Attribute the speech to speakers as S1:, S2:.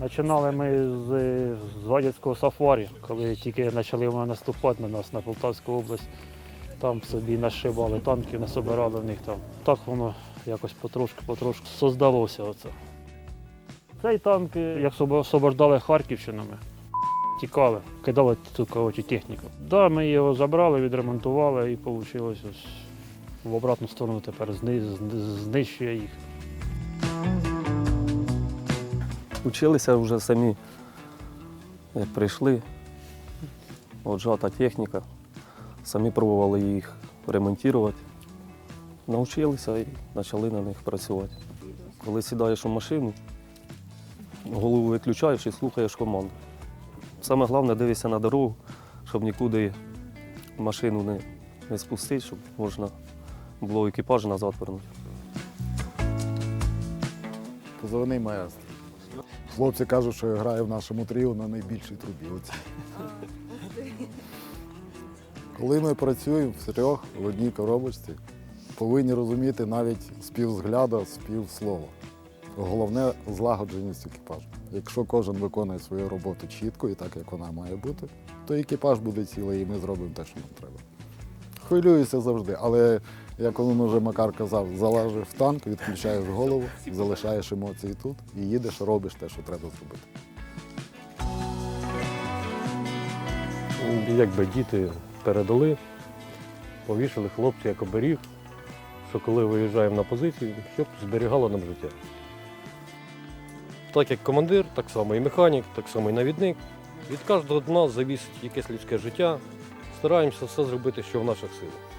S1: Починали ми з, з Вадівського сафарі, коли тільки почали наступати на нас на Полтавську область. Там собі нашибали танки, насобирали в них там. Так воно якось потрошку-потрошку создалося оце. Цей танк, як освобождали Харківщину, ми тікали, кидали цю коротше, техніку. Да, ми його забрали, відремонтували і вийшло в обратну сторону тепер зни- зни- знищує їх.
S2: Училися вже самі, як прийшли, от жата техніка, самі пробували їх ремонтувати. Навчилися і почали на них працювати. Коли сідаєш у машину, голову виключаєш і слухаєш команду. Саме головне дивишся на дорогу, щоб нікуди машину не, не спустити, щоб можна було екіпаж назад вернути.
S3: Позивний маестро. Хлопці кажуть, що я граю в нашому тріо на найбільшій трубі. Оці. Коли ми працюємо в трьох в одній коробочці, повинні розуміти навіть співзгляда, співслова. Головне злагодженість екіпажу. Якщо кожен виконує свою роботу чітко і так, як вона має бути, то екіпаж буде цілий і ми зробимо те, що нам треба. Хвилююся завжди, але як він вже Макар казав, залежиш в танк, відключаєш голову, залишаєш емоції тут і їдеш, робиш те, що треба зробити.
S4: Якби діти передали, повішали хлопці як оберіг, що коли виїжджаємо на позицію, щоб зберігало нам життя. Так як командир, так само і механік, так само і навідник. Від кожного з нас завісить якесь людське життя. Стараємося все зробити, що в наших силах.